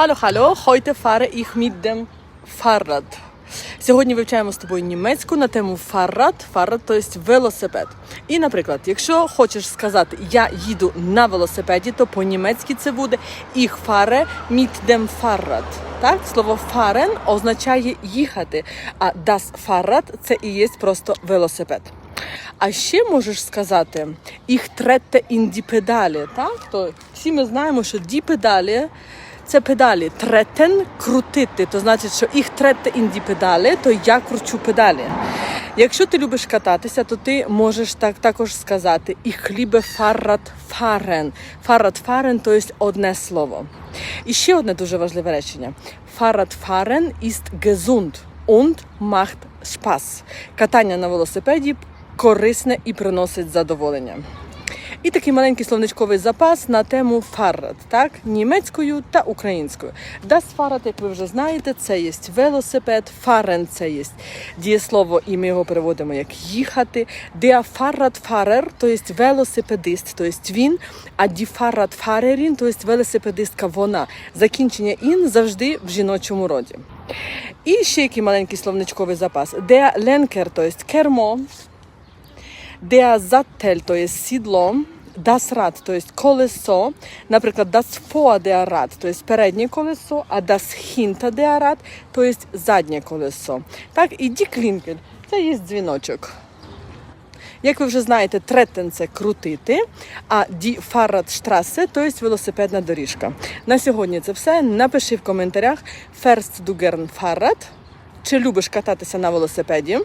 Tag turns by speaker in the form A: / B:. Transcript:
A: Hallo, hallo, heute fahre ich mit dem Fahrrad. Сьогодні вивчаємо з тобою німецьку на тему. Фаррад, то є велосипед. І, наприклад, якщо хочеш сказати я їду на велосипеді, то по-німецьки це буде ich fahre mit dem Fahrrad. Так, слово fahren означає їхати, а das Fahrrad – це і є просто велосипед. А ще можеш сказати їх die Pedale. Так? То всі ми знаємо, що die Pedale це педалі. Третен крутити. То значить, що їх трете die Pedale, то я кручу педалі. Якщо ти любиш кататися, то ти можеш так також сказати Ich liebe Fahrrad fahren. Fahrrad fahren – то є одне слово. І ще одне дуже важливе речення. Fahrrad fahren ist gesund und macht Spaß. Катання на велосипеді корисне і приносить задоволення. І такий маленький словничковий запас на тему фаррад, так, німецькою та українською. Das Fahrrad, як ви вже знаєте, це є велосипед, фарен це є дієслово, і ми його переводимо як їхати. Der Fahrradfahrer, то є велосипедист, то є він, а die Fahrradfahrerin, то є велосипедистка вона. Закінчення ін завжди в жіночому роді. І ще який маленький словничковий запас. Der Lenker, то є кермо, Sattel, то є сідло, das Rad, то є колесо, наприклад, das vor der то є переднє колесо, а das hinter der Rad, то є заднє колесо. Так, і Klingel – це є дзвіночок. Як ви вже знаєте, третен це крутити, а die Fahrradstraße – то є велосипедна доріжка. На сьогодні це все. Напиши в коментарях du gern Fahrrad? Чи любиш кататися на велосипеді?